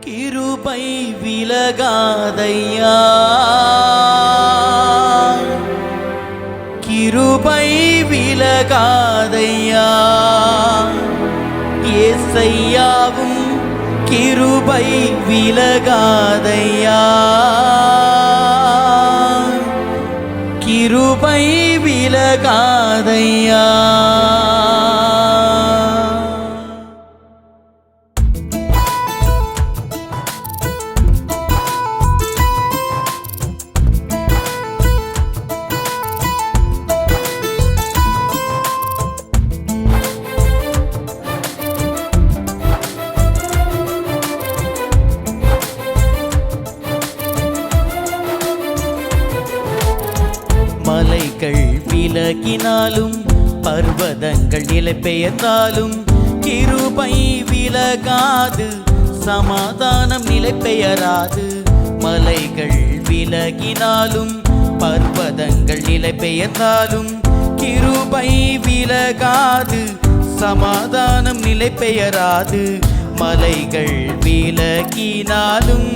கிருபை விலகாதையா? கிருபை விலகாதையா? ஏசையாவும் கிருபை விலகாதையா? கிருபை விலகாதையா? நிலை பெயர்ந்தாலும் கிருபை விலகாது. சமாதானம் நிலை பெயராது மலைகள் விலகினாலும் பர்வதங்கள் நிலை பெயர்ந்தாலும் கிருபை விலகாது. சமாதானம் நிலை பெயராது மலைகள் விலகினாலும்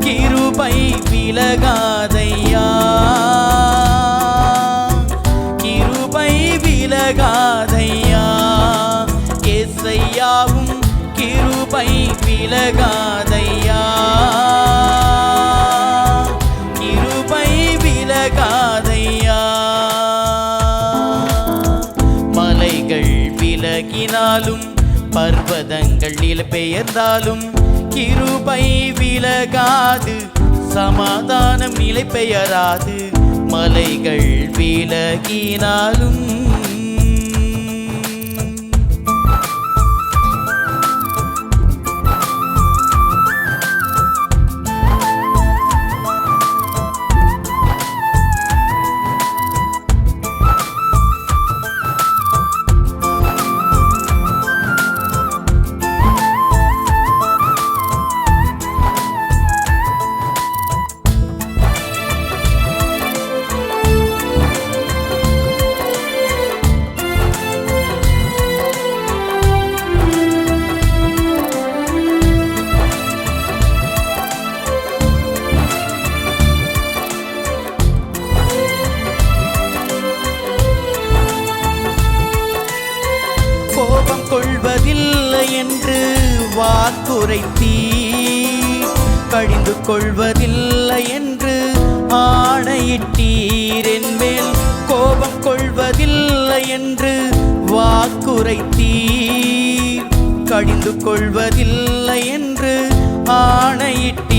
கிருபை விலகாதையா? விலகாதையா? கிருபை விலகாதையா? மலைகள் விலகினாலும் பர்வதங்கள் நிலை பெயர்ந்தாலும் கிருபை விலகாது சமாதானம் நிலை பெயராது மலைகள் விலகினாலும் கழிந்து கொள்வதில்லை என்று ஆணையிட்டீர் என்மேல் கோபம் கொள்வதில்லை என்று வாக்குரைத்தீர். கழிந்து கொள்வதில்லை என்று ஆணையிட்டீர்.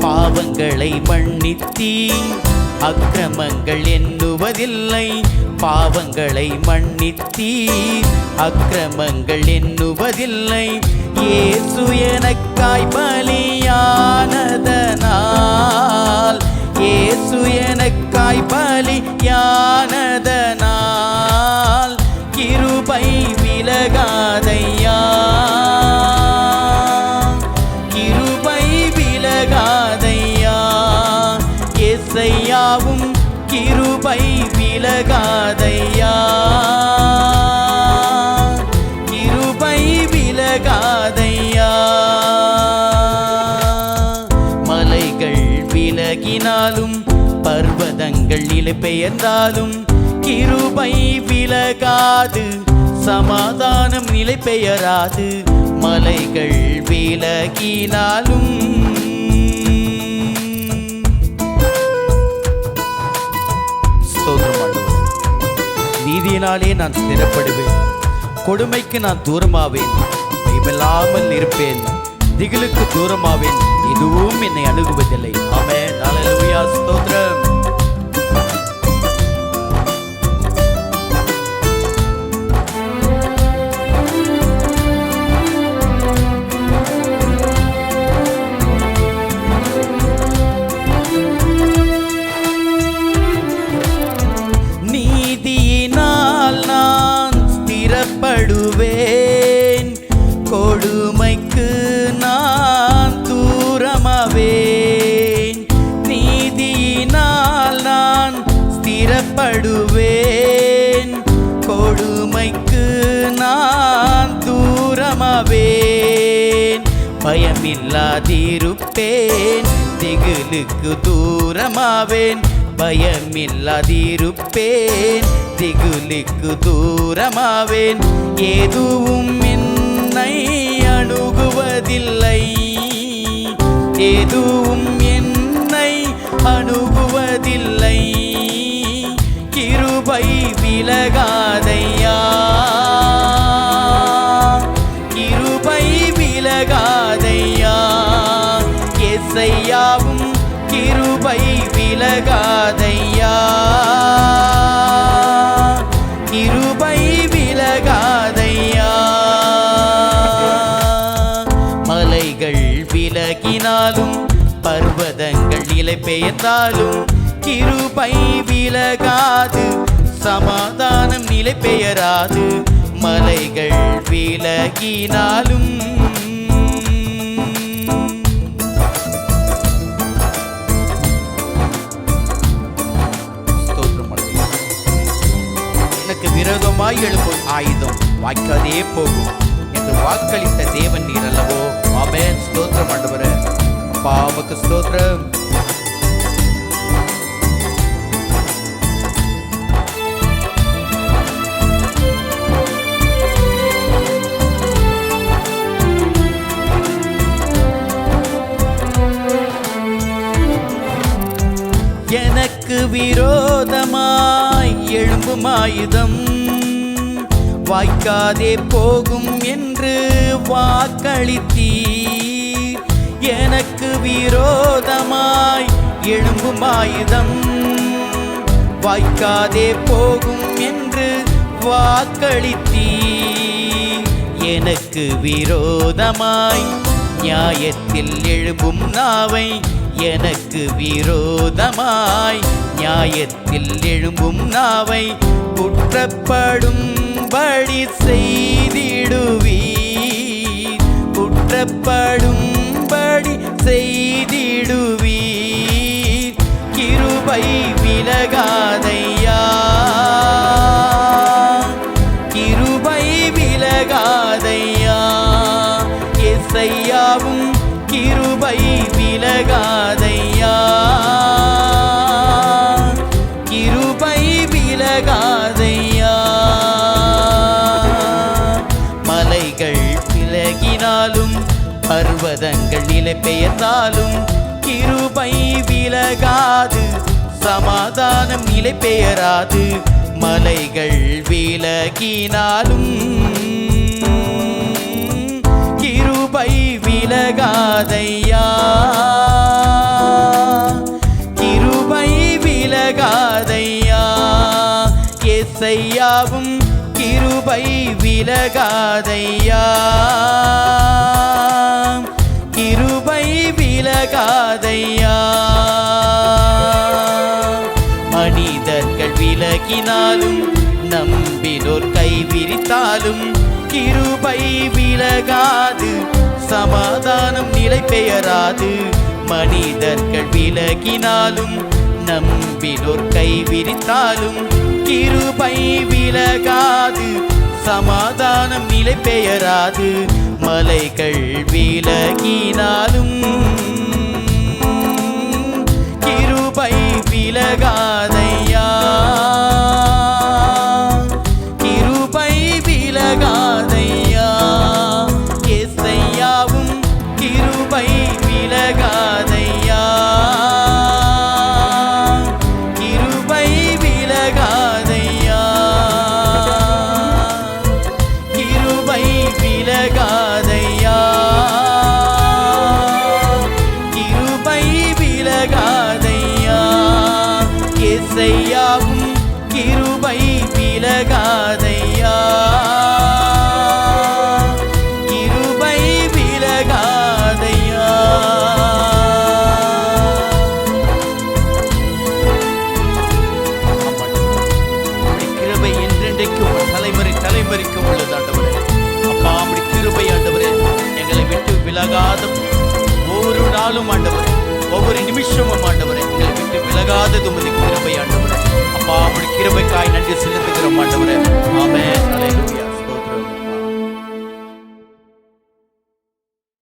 பாவங்களை மன்னித்தீர். அக்கிரமங்கள் எண்ணுவதில்லை. பாவங்களை மன்னித்தீர் அக்கிரமங்கள் எண்ணுவதில்லை. ஏசு எனக்காய் பலியானதனால் ஏசு எனக்காய் பலியானதனால் விலகாதையா? மலைகள் விலகினாலும் பர்வதங்கள் நிலை பெயர்ந்தாலும் கிருபை விலகாது சமாதானம் நிலை பெயராது மலைகள் விலகினாலும். நீதியினாலே நான் ஸ்திரப்படுவேன். கொடுமைக்கு நான் தூரமாவேன். பயமில்லாமல் இருப்பேன். திகிலுக்கு தூரமாவேன். இதுவும் என்னை அணுகுவதில்லை. ஆமே நாளையா ஸ்தோத்திரம். ஸ்திரப்படுவேன் பயமில்லாதிருப்பேன். திகிலுக்கு தூரமாவேன். பயமில்லாதிருப்பேன். திகிலுக்கு தூரமாவேன். எதுவும் என்னை அணுகுவதில்லை. எதுவும் மழை பெய்தாலும் கிருபை விலகாது. சமாதானம் நிலை பெயராது. மலைகள் விலகினாலும். ஸ்தோத்திரம் அடைவோம். எனக்கு விரோதமாய் எழும்பும் ஆயுதம் வாய்க்காதே போகும். என்று வாக்களித்த தேவன் நீர் அல்லவோ? ஆமென். ஸ்தோத்திரம் ஆண்டவரே. அப்பா உமக்கு ஸ்தோத்திரம். எனக்கு விரோதமாய் எழும்பும் ஆயுதம். வாய்க்காதே போகும் என்று வாக்களித்தீர். எனக்கு விரோதமாய் எழும்பும் ஆயுதம். வாய்க்காதே போகும் என்று வாக்களித்தீ எனக்கு விரோதமாய் நியாயத்தில் எழும்பும் நாவை எனக்கு விரோதமாய் நியாயத்தில் எழும்பும் நாவை குற்றப்படும்படி செய்திடுவீர். குற்றப்படும்படி செய்திடுவீர். கிருபை விலகாதையா. கிருபை விலகாதையா. எஸ்ஐயாவும் கிருபை விலகாதையா? கிருபை விலகாதையா? மலைகள் விலகினாலும் பர்வதங்கள் நிலை பெயர்ந்தாலும் கிருபை விலகாது சமாதானம் நிலை பெயராது மலைகள் விலகினாலும். விலகாதையா? கிருபை விலகாதையா? எஸ்ஐயாவும் கிருபை விலகாதையா? கிருபை விலகாதையா? மனிதர்கள் விலகினாலும் நம்பினோர் கை விரித்தாலும் கிருபை விலகாது. சமாதானம் நிலை பெயராது. மனிதர்கள் விலகினாலும் நம்பிலோர் கை விரித்தாலும் கிருபை விலகாது. சமாதானம் நிலை பெயராது. மலைகள் விலகினால் கிருபை விலகாதையா? கிருபை விலகாதையா? அப்படி கிருபை என்றென்றைக்கு தலைமுறை தலைமுறைக்கு உள்ளது ஆண்டவரே. அப்பா அப்படி கிருபை ஆண்டவரே. எங்களை விட்டு விலகாத ஒவ்வொரு நாளும் ஆண்டவர். ஒவ்வொரு நிமிஷமும் ஆண்டவர். எங்களை விட்டு கிருபை ஆண்டவரே அப்பா அவருடைய கிருபைக்காய் நன்றி செலுத்துகிறோம் ஆண்டவரே. ஆமே ஹalleluya